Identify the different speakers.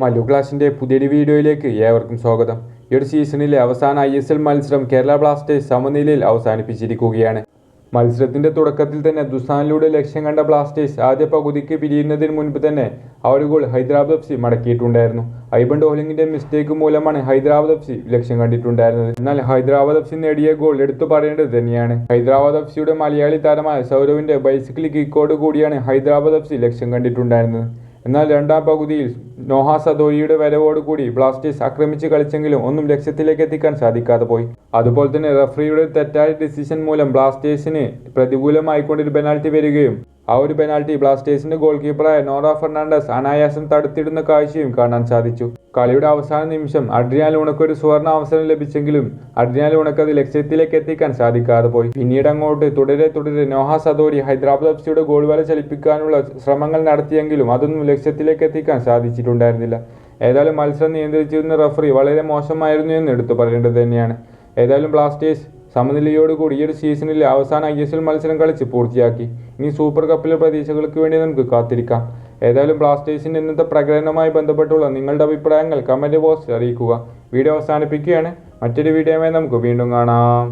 Speaker 1: മല്ലു ക്ലാസിന്റെ പുതിയൊരു വീഡിയോയിലേക്ക് ഏവർക്കും സ്വാഗതം. ഈ ഒരു സീസണിലെ അവസാന ഐ എസ് എൽ മത്സരം കേരള ബ്ലാസ്റ്റേഴ്സ് സമനിലയിൽ അവസാനിപ്പിച്ചിരിക്കുകയാണ്. മത്സരത്തിന്റെ തുടക്കത്തിൽ തന്നെ ദുസാനിലൂടെ ലക്ഷ്യം കണ്ട ബ്ലാസ്റ്റേഴ്സ് ആദ്യ പകുതിക്ക് പിരിയുന്നതിന് മുൻപ് തന്നെ ആ ഗോൾ ഹൈദരാബാദ് എഫ് സി മടക്കിയിട്ടുണ്ടായിരുന്നു. ഐബൺ ഡോഹ്ലിങ്ങിന്റെ മിസ്റ്റേക്ക് മൂലമാണ് ഹൈദരാബാദ് എഫ് സി ലക്ഷ്യം കണ്ടിട്ടുണ്ടായിരുന്നത്. എന്നാൽ ഹൈദരാബാദ് എഫ് സി നേടിയ ഗോൾ എടുത്തു പറയേണ്ടത് തന്നെയാണ്. ഹൈദരാബാദ് എഫ് സിയുടെ മലയാളി താരമായ സൗരവിന്റെ ബൈസിക്കിൾ കിക്കോട് കൂടിയാണ് ഹൈദരാബാദ് എഫ് സി ലക്ഷ്യം കണ്ടിട്ടുണ്ടായിരുന്നത്. എന്നാൽ രണ്ടാം പകുതിയിൽ നോഹ സദോയിയുടെ വരവോടുകൂടി ബ്ലാസ്റ്റേഴ്സ് ആക്രമിച്ച് കളിച്ചെങ്കിലും ഒന്നും ലക്ഷ്യത്തിലേക്ക് എത്തിക്കാൻ സാധിക്കാതെ പോയി. അതുപോലെ തന്നെ റഫറിയുടെ തെറ്റായ ഡിസിഷൻ മൂലം ബ്ലാസ്റ്റേഴ്സിന് പ്രതികൂലമായിക്കൊണ്ടൊരു പെനാൽറ്റി വരികയും ആ ഒരു പെനാൽറ്റി ബ്ലാസ്റ്റേഴ്സിന്റെ ഗോൾ കീപ്പറായ നോറ ഫെർണാണ്ടസ് അനായാസം തടുത്തിടുന്ന കാഴ്ചയും കാണാൻ സാധിച്ചു. കളിയുടെ അവസാന നിമിഷം അഡ്രിയാൻ ലൂണക്ക് ഒരു സുവർണ അവസരം ലഭിച്ചെങ്കിലും അഡ്രിയാൻ ലൂണക്ക് അത് ലക്ഷ്യത്തിലേക്ക് എത്തിക്കാൻ സാധിക്കാതെ പോയി. പിന്നീട് അങ്ങോട്ട് തുടരെ തുടരെ നോഹ സദോരി ഹൈദരാബാദ് എഫ് സിയുടെ ഗോൾ വല ചലിപ്പിക്കാനുള്ള ശ്രമങ്ങൾ നടത്തിയെങ്കിലും അതൊന്നും ലക്ഷ്യത്തിലേക്ക് എത്തിക്കാൻ സാധിച്ചിട്ടുണ്ടായിരുന്നില്ല ഏതായാലും മത്സരം നിയന്ത്രിച്ചിരുന്ന റഫറി വളരെ മോശമായിരുന്നു എന്ന് എടുത്തു പറയേണ്ടത് തന്നെയാണ്. ഏതായാലും ബ്ലാസ്റ്റേഴ്സ് സമനിലയോടുകൂടി ഈ ഒരു സീസണിലെ അവസാന ഐ എസ് എൽ മത്സരം കളിച്ച് പൂർത്തിയാക്കി. ഇനി സൂപ്പർ കപ്പിലെ പ്രതീക്ഷകൾക്ക് വേണ്ടി നമുക്ക് കാത്തിരിക്കാം. ഏതായാലും ബ്ലാസ്റ്റേഴ്സിന്റെ ഇന്നത്തെ പ്രകടനവുമായി ബന്ധപ്പെട്ടുള്ള നിങ്ങളുടെ അഭിപ്രായങ്ങൾ കമന്റ് ബോക്സിൽ അറിയിക്കുക. വീഡിയോ അവസാനിപ്പിക്കുകയാണ്. മറ്റൊരു വീഡിയോയുമായി നമുക്ക് വീണ്ടും കാണാം.